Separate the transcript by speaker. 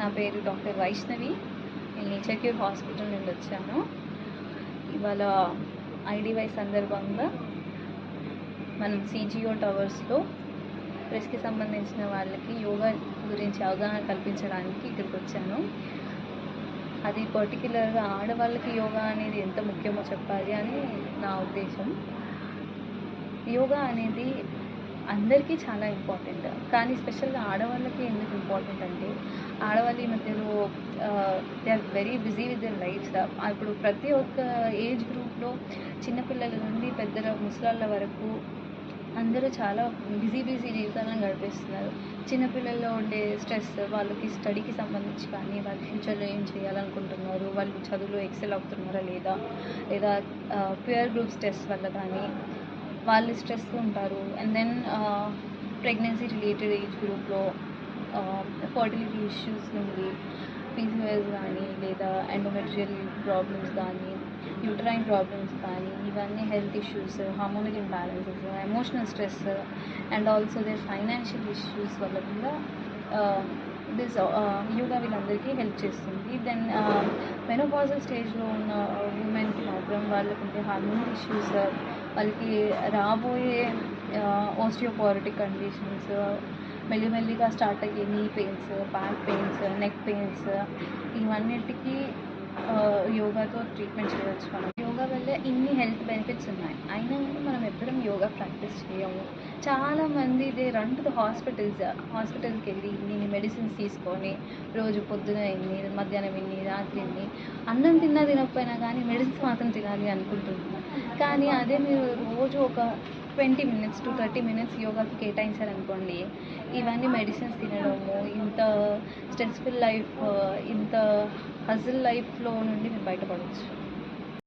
Speaker 1: నా పేరు డాక్టర్ వైష్ణవి. నేను నేచర్ క్యూర్ హాస్పిటల్ నుండి వచ్చాను. ఇవాళ ఐడివై సందర్భంగా మనం సిజిఓ టవర్స్లో ప్రెస్కి సంబంధించిన వాళ్ళకి యోగా గురించి అవగాహన కల్పించడానికి ఇక్కడికి వచ్చాను. అది పర్టికులర్గా ఆడవాళ్ళకి యోగా అనేది ఎంత ముఖ్యమో చెప్పాలి అని నా ఉద్దేశం. యోగా అనేది అందరికీ చాలా ఇంపార్టెంట్. కానీ స్పెషల్గా ఆడవాళ్ళకి ఎందుకు ఇంపార్టెంట్ అంటే ఆడవాళ్ళు ఈ మధ్యలో they are very busy with their lifes. ఇప్పుడు ప్రతి ఒక్క ఏజ్ గ్రూప్లో చిన్నపిల్లల నుండి పెద్దల ముసలాళ్ళ వరకు అందరూ చాలా బిజీ బిజీ జీవితాలను గడిపేస్తున్నారు. చిన్నపిల్లల్లో ఉండే స్ట్రెస్ వాళ్ళకి స్టడీకి సంబంధించి కానీ వాళ్ళ ఫ్యూచర్లో ఏం చేయాలనుకుంటున్నారు? వాళ్ళు చదువులో ఎక్సెల్ అవుతున్నారా లేదా? లేదా పియర్ గ్రూప్ స్ట్రెస్ వల్ల కానీ వాళ్ళు స్ట్రెస్ ఉంటారు. And then pregnancy related age గ్రూప్లో ఫర్టిలిటీ ఇష్యూస్ నుండి పీసీఎస్ కానీ లేదా ఎండోమెట్రియల్ ప్రాబ్లమ్స్ కానీ యూటరైన్ ప్రాబ్లమ్స్ కానీ ఇవన్నీ health issues hormonal imbalances emotional stress and also there financial issues వల్ల కూడా uh, దిస్ uh, యోగా వీళ్ళందరికీ హెల్ప్ చేస్తుంది. దెన్ మెనోపాజల్ స్టేజ్లో ఉన్న ఉమెన్కి మాత్రం వాళ్ళకి హార్మోనల్ ఇష్యూస్ వాళ్ళకి రాబోయే ఓస్టియోపారిటిక్ కండిషన్స్ మెల్లిమెల్లిగా స్టార్ట్ అయ్యే knee pains back pains neck pains ఇవన్నిటికీ యోగాతో ట్రీట్మెంట్ చేయవచ్చు మనం యోగా వల్ల ఇన్ని హెల్త్ బెనిఫిట్స్ ఉన్నాయి. అయినా కూడా మనం ఎప్పుడూ యోగా ప్రాక్టీస్ చేయము. చాలామంది they run to the hospitals హాస్పిటల్కి వెళ్ళి ఇన్ని మెడిసిన్స్ తీసుకొని రోజు పొద్దున ఇన్ని మధ్యాహ్నం ఇన్ని రాత్రి ఇన్ని అన్నం తిన్నా తినకపోయినా కానీ మెడిసిన్స్ మాత్రం తినాలి అనుకుంటున్నాను కానీ అదే మీరు రోజు ఒక twenty minutes to thirty minutes యోగాకి కేటాయించారనుకోండి ఇవన్నీ మెడిసిన్స్ తినడము ఇంత స్ట్రెస్ఫుల్ లైఫ్ ఇంత హజిల్ లైఫ్లో నుండి మీరు బయటపడవచ్చు.